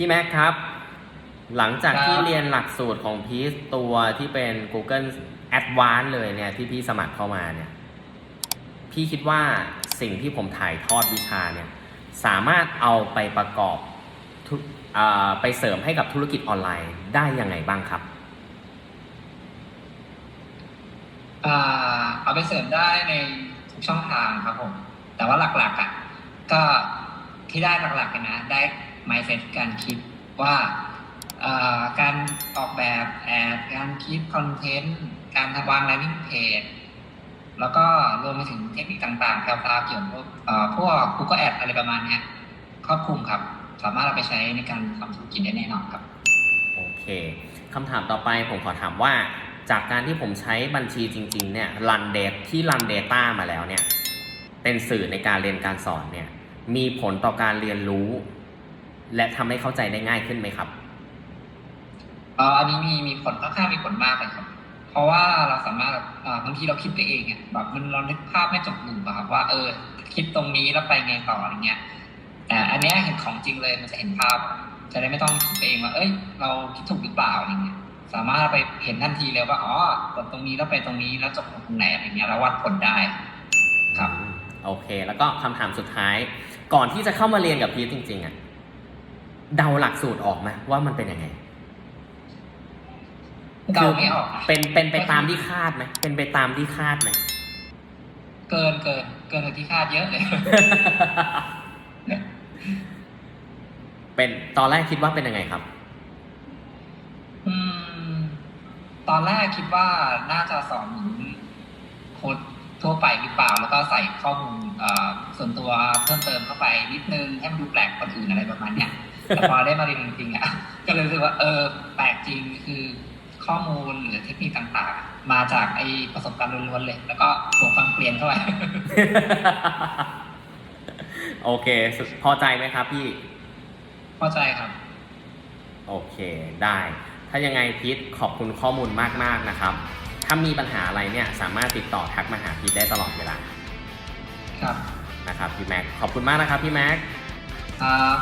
พี่แม็กครับ หลังจากครับที่เรียนหลักสูตรของพีซตัวที่เป็น Google Advanced เลยเนี่ยที่พี่สมัครเข้ามาเนี่ย พี่คิดว่าสิ่งที่ผมถ่ายทอดวิชาเนี่ย สามารถเอาไปประกอบทุกอ่าไปเสริมให้กับธุรกิจออนไลน์ได้ยังไงบ้างครับอ่าเอาไปเสริมได้ในทุกช่องทางครับผม แต่ว่าหลักๆอะก็ที่ได้หลักๆกันนะได้ mindset การคิดว่าการออกแบบแอดการคิดคอนเทนต์การวาง landing page แล้วก็รวมไปถึงเทคนิคต่างๆแพรวๆเกี่ยวกับพวก Google Ad อะไรประมาณนี้ครอบคลุมครับ สามารถเอาไปใช้ในการทำธุรกิจได้แน่นอนครับ โอเคคำถามต่อไปผมขอถามว่า จากการที่ผมใช้บัญชีจริง ๆ เนี่ยรันเดทที่รัน Data มาแล้วเนี่ย เป็นสื่อในการเรียนการสอนเนี่ย มีผลต่อการเรียนรู้ และทำให้เข้าใจได้ง่ายขึ้นไหมครับ เอ่ออันนี้มีมีผลค่อนข้างมีผลมากเลยครับ เพราะว่าเราสามารถเอ่อบางทีเราคิดไปเองอะแบบมันเรานึกภาพไม่จบหนึ่งอะครับว่าเออคิดตรงนี้แล้วไปไงต่ออะไรเงี้ยแต่อันเนี้ยเห็นของจริงเลยมันจะเห็นภาพ จะได้ไม่ต้องคิดไปเองว่าเอ้ย เราคิดถูกหรือเปล่าอะไรเงี้ยสามารถไปเห็นทันทีเลยว่าอ๋อกดตรงนี้แล้วไปตรงนี้แล้วจบตรงไหนอะไรเงี้ยแล้ววัดผลได้ครับอืมโอเค แล้วก็คำถามสุดท้าย ก่อนที่จะเข้ามาเรียนกับพีทจริงๆอะ เดาหลักสูตรออกไหมว่ามันเป็นยังไงเดาไม่ออกนะเป็นเป็นไปตามที่คาดไหมเป็นไปตามที่คาดไหมเกินเกินเกินกว่าที่คาดเยอะเลยเป็นตอนแรกคิดว่าเป็นยังไงครับอืมตอนแรกคิดว่าน่าจะสอนเหมือนโค้ดทั่วไปหรือเปล่า แล้วก็ใส่ข้อมูลเอ่อส่วนตัวเพิ่มเติมเข้าไปนิดนึงให้มันดูแปลกกว่าคนอื่นอะไรประมาณเนี้ย แต่พอได้มาเรียนจริงๆอะก็เลยรู้สึกว่าเออแปลกจริงคือข้อมูลหรือเทคนิคต่างๆ มาจากไอประสบการณ์ล้วนๆเลย แล้วก็บวกความเปลี่ยนเข้าไปโอเคสุดพอใจไหมครับพี่เข้าใจครับ โอเคได้ ถ้ายังไงพีทขอบคุณข้อมูลมากๆนะครับ ถ้ามีปัญหาอะไรเนี่ยสามารถติดต่อทักมาหาพีทได้ตลอดเวลา ครับนะครับพี่แม็กขอบคุณมากนะครับพี่แม็กครับ